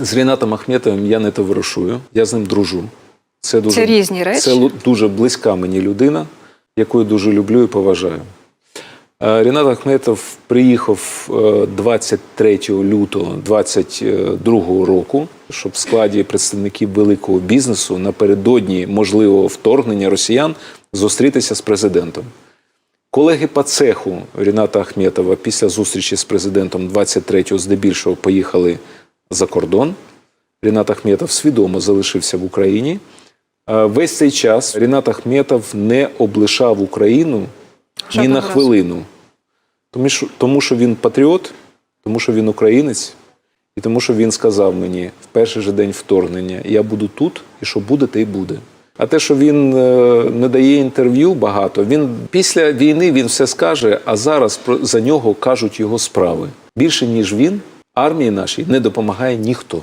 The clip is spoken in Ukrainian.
З Рінатом Ахметовим я не товаришую, я з ним дружу. Це дуже, Це різні речі? Це дуже близька мені людина, яку я дуже люблю і поважаю. Е, Рінат Ахметов приїхав е, 23 лютого 2022 року, щоб в складі представників великого бізнесу напередодні можливого вторгнення росіян зустрітися з президентом. Колеги по цеху Ріната Ахметова після зустрічі з президентом 23-го здебільшого поїхали за кордон. Рінат Ахметов свідомо залишився в Україні. Весь цей час Рінат Ахметов не облишав Україну ні на хвилину. Тому що, тому що він патріот, тому що він українець, і тому що він сказав мені в перший же день вторгнення: я буду тут, і що буде, те й буде. А те, що він е, не дає інтерв'ю багато, він після війни він все скаже, а зараз про- за нього кажуть його справи. Більше ніж він, армії нашій не допомагає ніхто.